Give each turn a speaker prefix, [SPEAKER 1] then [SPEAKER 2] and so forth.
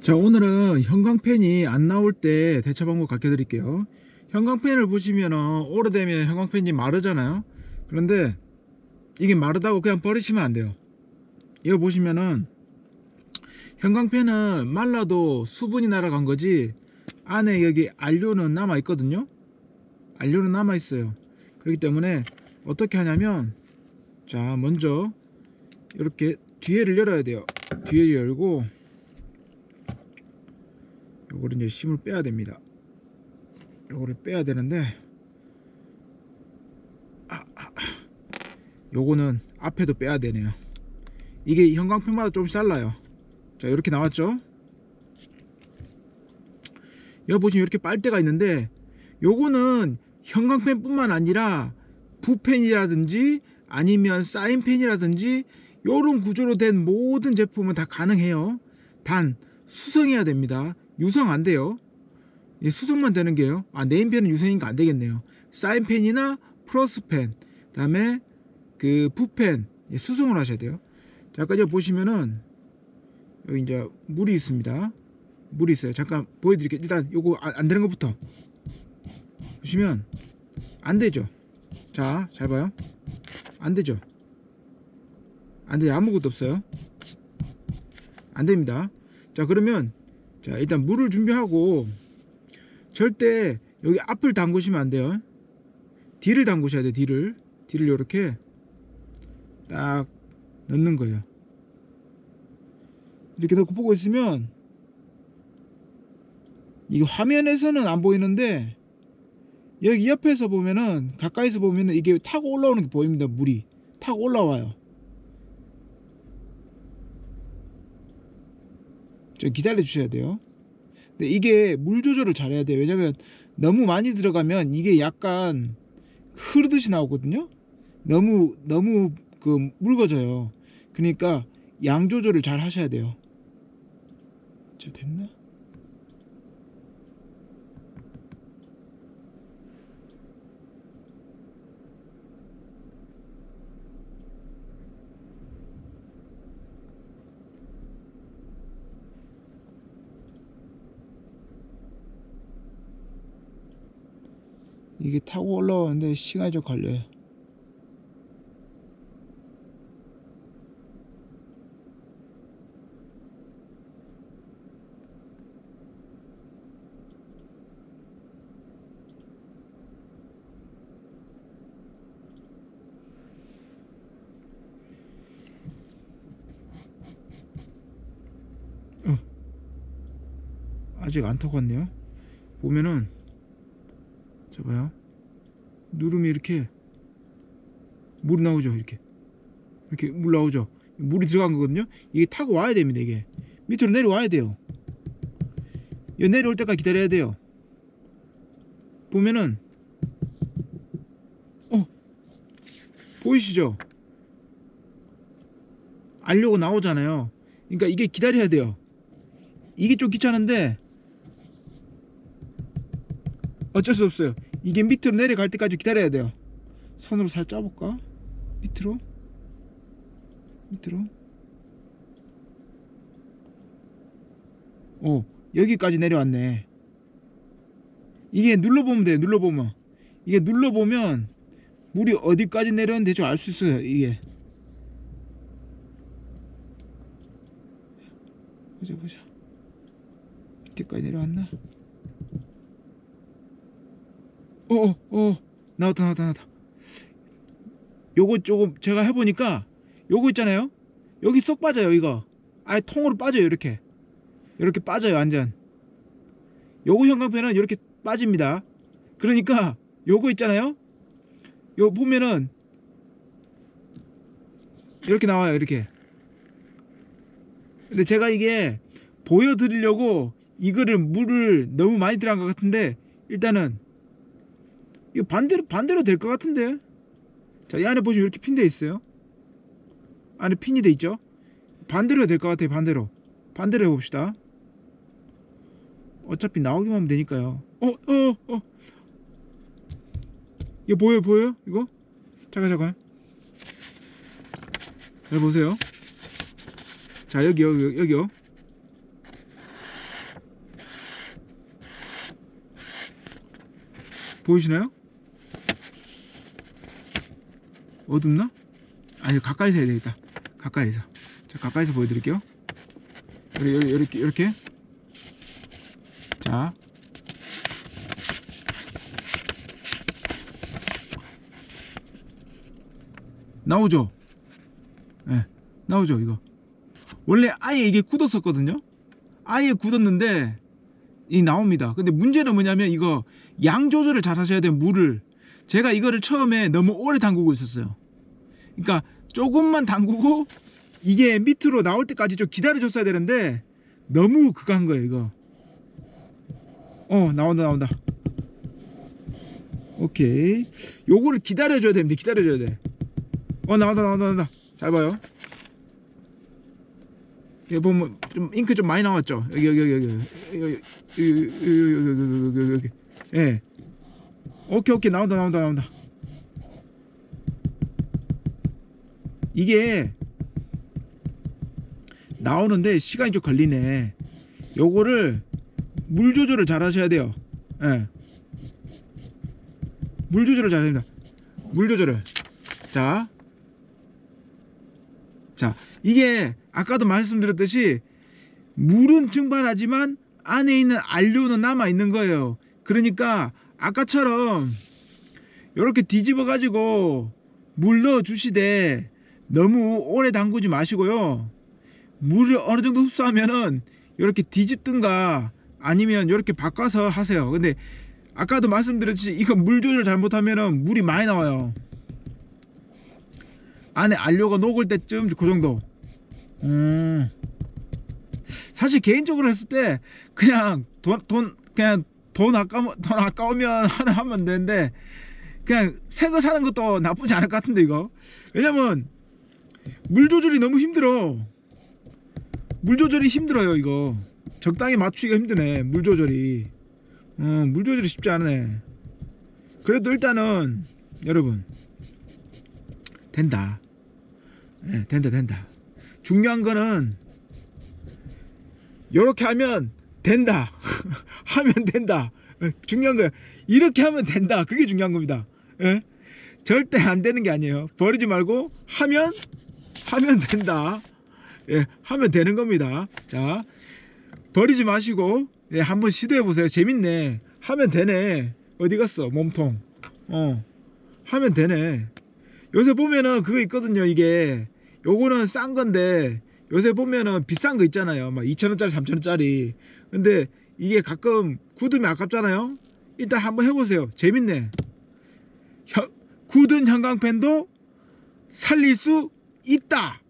[SPEAKER 1] 자 오늘은 형광펜이 안 나올 때 대처 방법 가르쳐 드릴게요. 형광펜을 보시면 오래되면 형광펜이 마르잖아요. 그런데 이게 마르다고 그냥 버리시면 안 돼요. 이거 보시면은 형광펜은 말라도 수분이 날아간 거지 안에 여기 안료는 남아 있거든요. 안료는 남아 있어요. 그렇기 때문에 어떻게 하냐면 자 먼저 이렇게 뒤에를 열어야 돼요. 뒤에 열고 요거를 이제 심을 빼야 됩니다. 요거를 빼야 되는데 아, 아, 아. 요거는 앞에도 빼야 되네요. 이게 형광펜마다 조금씩 달라요. 자 이렇게 나왔죠? 여기 보시면 이렇게 빨대가 있는데 요거는 형광펜 뿐만 아니라 붓펜이라든지 아니면 사인펜이라든지 요런 구조로 된 모든 제품은 다 가능해요. 단 수성해야 됩니다. 유성 안 돼요. 예, 수성만 되는 게요. 아 네임펜은 유성이니까 안 되겠네요. 사인펜이나 플러스펜, 그다음에 그 붓펜 예, 수성을 하셔야 돼요. 자, 아까 여기 보시면은 여기 이제 물이 있습니다. 물이 있어요. 잠깐 보여드릴게요. 일단 요거 안, 안 되는 것부터 보시면 안 되죠. 자, 잘 봐요. 안 되죠. 안 돼요. 아무것도 없어요. 안 됩니다. 자, 그러면 자 일단 물을 준비하고 절대 여기 앞을 담그시면 안 돼요. 뒤를 담그셔야 돼요 뒤를. 뒤를 이렇게 딱 넣는 거예요. 이렇게 넣고 보고 있으면 이게 화면에서는 안 보이는데 여기 옆에서 보면은 가까이서 보면은 이게 타고 올라오는 게 보입니다 물이. 타고 올라와요 좀 기다려 주셔야 돼요. 근데 이게 물 조절을 잘해야 돼요. 왜냐면 너무 많이 들어가면 이게 약간 흐르듯이 나오거든요. 너무 너무 그 묽어져요. 그러니까 양 조절을 잘 하셔야 돼요. 자 됐나? 이게 타고 올라오는데 시간이 좀 걸려요. 어. 아직 안 타고 왔네요. 보면은 자 봐요. 누르면 이렇게 물 나오죠. 이렇게 이렇게 물 나오죠. 물이 들어간 거거든요. 이게 타고 와야 됩니다. 이게 밑으로 내려와야 돼요. 이 내려올 때까지 기다려야 돼요. 보면은 어 보이시죠? 알려고 나오잖아요. 그러니까 이게 기다려야 돼요. 이게 좀 귀찮은데 어쩔 수 없어요. 이게 밑으로 내려갈 때까지 기다려야 돼요. 손으로 살 짜볼까? 밑으로? 밑으로? 오, 여기까지 내려왔네. 이게 눌러보면 돼요, 눌러보면. 이게 눌러보면 물이 어디까지 내렸는지 좀 알 수 있어요, 이게. 보자, 보자. 밑에까지 내려왔나? 어 어 어, 나왔다 나왔다 나왔다. 요거 조금 제가 해보니까 요거 있잖아요. 여기 쏙 빠져요 이거. 아예 통으로 빠져요 이렇게. 이렇게 빠져요 완전. 요거 형광펜은 이렇게 빠집니다. 그러니까 요거 있잖아요. 요 보면은 이렇게 나와요 이렇게. 근데 제가 이게 보여드리려고 이거를 물을 너무 많이 들어간 것 같은데 일단은 이거 반대로 반대로 될 것 같은데. 자, 이 안에 보시면 이렇게 핀 돼 있어요. 안에 핀이 돼 있죠. 반대로 될 것 같아요. 반대로. 반대로 해 봅시다. 어차피 나오기만 하면 되니까요. 어, 어, 어. 이거 보여요, 보여요? 이거? 잠깐, 잠깐. 잘 보세요. 자, 여기요, 여기, 여기요. 보이시나요? 어둡나? 아니 가까이서 해야 되겠다. 가까이서. 자 가까이서 보여드릴게요. 이렇게 이렇게 이렇게. 자. 나오죠? 예 나오죠 이거. 원래 아예 이게 굳었었거든요? 아예 굳었는데 이 나옵니다. 근데 문제는 뭐냐면 이거 양 조절을 잘 하셔야 돼요 물을 제가 이거를 처음에 너무 오래 담그고 있었어요 그러니까 조금만 담그고 이게 밑으로 나올 때까지 좀 기다려 줬어야 되는데 너무 그거 한 거예요 이거 어 나온다 나온다 오케이 요거를 기다려 줘야 됩니다 기다려 줘야 돼어 나온다 나온다 나온다 잘 봐요 여기 보면 좀 잉크 좀 많이 나왔죠 여기 여기 여기 여기 여기 여기 여기 여기 여기 여기 여기 예 오케이 오케이. 나온다 나온다 나온다. 이게 나오는데 시간이 좀 걸리네. 요거를 물 조절을 잘 하셔야 돼요. 예. 물 조절을 잘 됩니다. 물 조절을. 자. 자, 이게 아까도 말씀드렸듯이 물은 증발하지만 안에 있는 안료는 남아 있는 거예요. 그러니까 아까처럼 이렇게 뒤집어 가지고 물 넣어 주시되 너무 오래 담그지 마시고요. 물을 어느 정도 흡수하면은 이렇게 뒤집든가 아니면 이렇게 바꿔서 하세요. 근데 아까도 말씀드렸듯이 이거 물 조절 잘못하면은 물이 많이 나와요. 안에 안료가 녹을 때쯤 그 정도. 음. 사실 개인적으로 했을 때 그냥 돈, 돈 그냥 돈 아까 돈 아까우면 하나 하면 되는데 그냥 새 거 사는 것도 나쁘지 않을 것 같은데 이거. 왜냐면 물 조절이 너무 힘들어. 물 조절이 힘들어요 이거. 적당히 맞추기가 힘드네 물 조절이. 어, 물 조절이 쉽지 않네. 그래도 일단은 여러분 된다. 예, 된다, 된다. 중요한 거는 이렇게 하면 된다. 하면 된다. 예, 중요한 거야. 이렇게 하면 된다. 그게 중요한 겁니다. 예? 절대 안 되는 게 아니에요. 버리지 말고 하면 하면 된다. 예, 하면 되는 겁니다. 자, 버리지 마시고 예, 한번 시도해 보세요. 재밌네. 하면 되네. 어디 갔어? 몸통. 어. 하면 되네. 요새 보면은 그거 있거든요. 이게 요거는 싼 건데 요새 보면은 비싼 거 있잖아요. 막 2,000원짜리, 3,000원짜리. 근데 이게 가끔 굳으면 아깝잖아요. 일단 한번 해보세요. 재밌네. 혀, 굳은 형광펜도 살릴 수 있다.